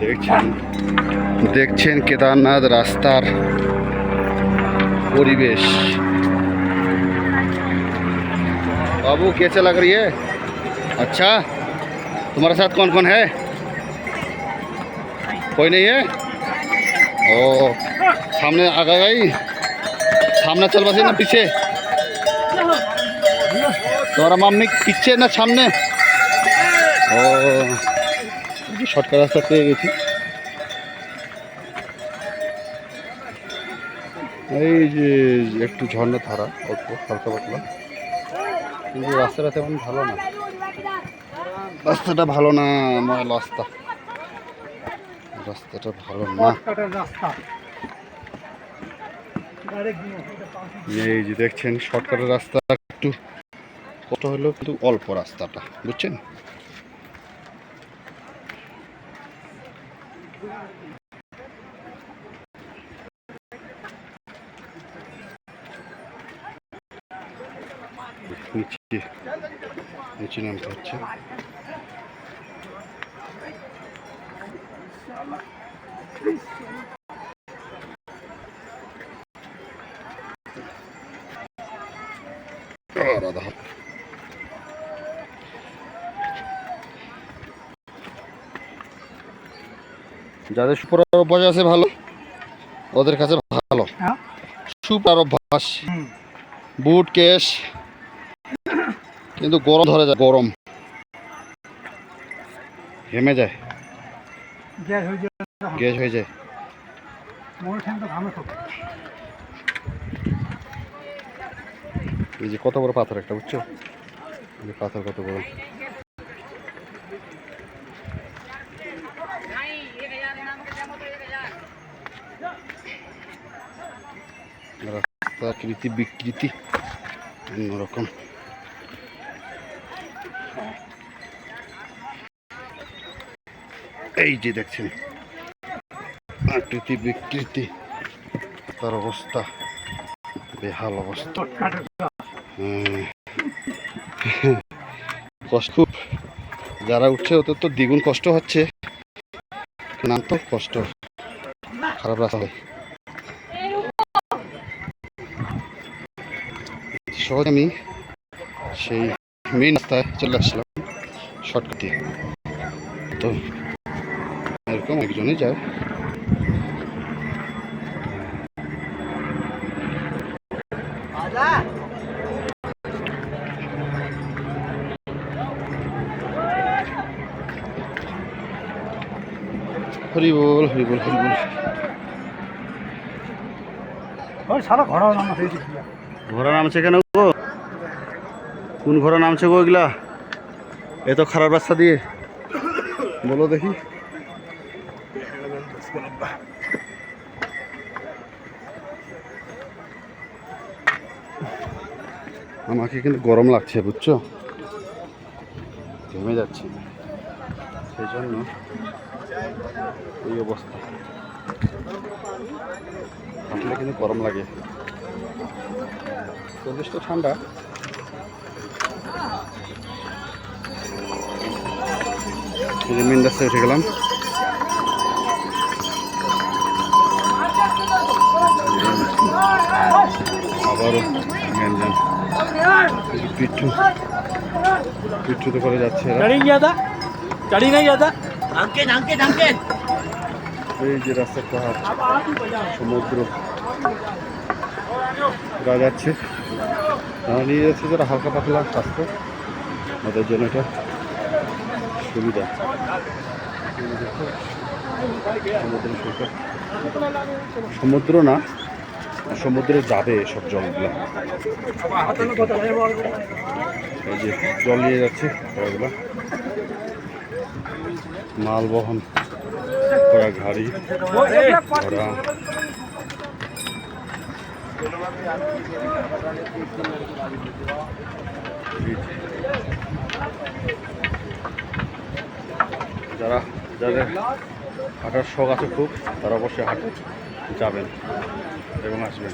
দেখছেন দেখছেন केदारनाथ रास्तार परिवेश बाबू कैसे लग रही है अच्छा तुम्हारे साथ कौन कौन है कोई नहीं है ओ सामने आगा गई सामने चल बसे ना पीछे तुम्हारा मामनी पीछे ना सामने ও শর্টকাট রাস্তা পেয়ে গেছি। এই যে একটু ঝর্ণা ধারা অল্প হালকা পাতলা। কিন্তু রাস্তাটা তেমন ভালো না। রাস্তাটা ভালো না আমার রাস্তা। রাস্তাটা ভালো না। এই যে দেখছেন শর্টকাটের রাস্তা একটু কত হলো কিন্তু অল্প রাস্তাটা বুঝছেন? Geçi. Geçinen parça. Arada hap. যাদের সুপার অভ্যাস আছে ভালো ওদের কাছে ভালো। হ্যাঁ? সুপার অভ্যাস বুট কেশ কিন্তু গরম ধরে যায় গরম। ঘেমে যায়। গ্যাস হয়ে যায়। এই যে কত বড় পাথর একটা বুঝছ? পাথর কত বড়। কৃতি বিকৃতি অন্যরকম এই যে দেখছেন আকৃতি বিকৃতি তার অবস্থা, বেহাল অবস্থা। হুম। কষ্ট খুব, যারা উঠছে, ওদের তো দ্বিগুণ কষ্ট হচ্ছে। নাম তো কষ্ট। খারাপ রাস্তা। হয় সহজ আমি সেই মেন রাস্তায় চলে আসলাম শর্টকাট দিয়ে। তো এরকম একজনই যায়। হরি বল হরি বল হরি বল ওই ঘোড়া নামছে কেন গো। কোন ঘোড়া নামছে গো এগুলা? এত খারাপ রাস্তা দিয়ে। বলো দেখি। আমাকে কিন্তু গরম লাগছে, বুঝছ? ঘেমে যাচ্ছে। সেই জন্য এই অবস্থা। আসলে কিন্তু গরম লাগে। পরিবেশ তো ঠান্ডা। মেন রাস্তায় উঠে গেলাম। আবারও মেন পিঠু তো করে যাচ্ছে গাড়ি গিয়া দা গাড়ি নাই গিয়া দা আঙ্কেন আঙ্কেন আঙ্কেন এই যে রাস্তার পাহাড় সমুদ্র। ওরা যাচ্ছে। নিয়ে যাচ্ছে যারা হালকা পাতলা স্বাস্থ্য ওদের জন্য এটা সুবিধা। সমুদ্র না, সমুদ্রে যাবে এসব জলগুলো। এই যে জল নিয়ে যাচ্ছে মাল বহন গাড়ি। ঘোড়া যারা যাদের হাঁটার শখ আছে খুব তারা অবশ্যই হাঁটে যাবেন এবং আসবেন।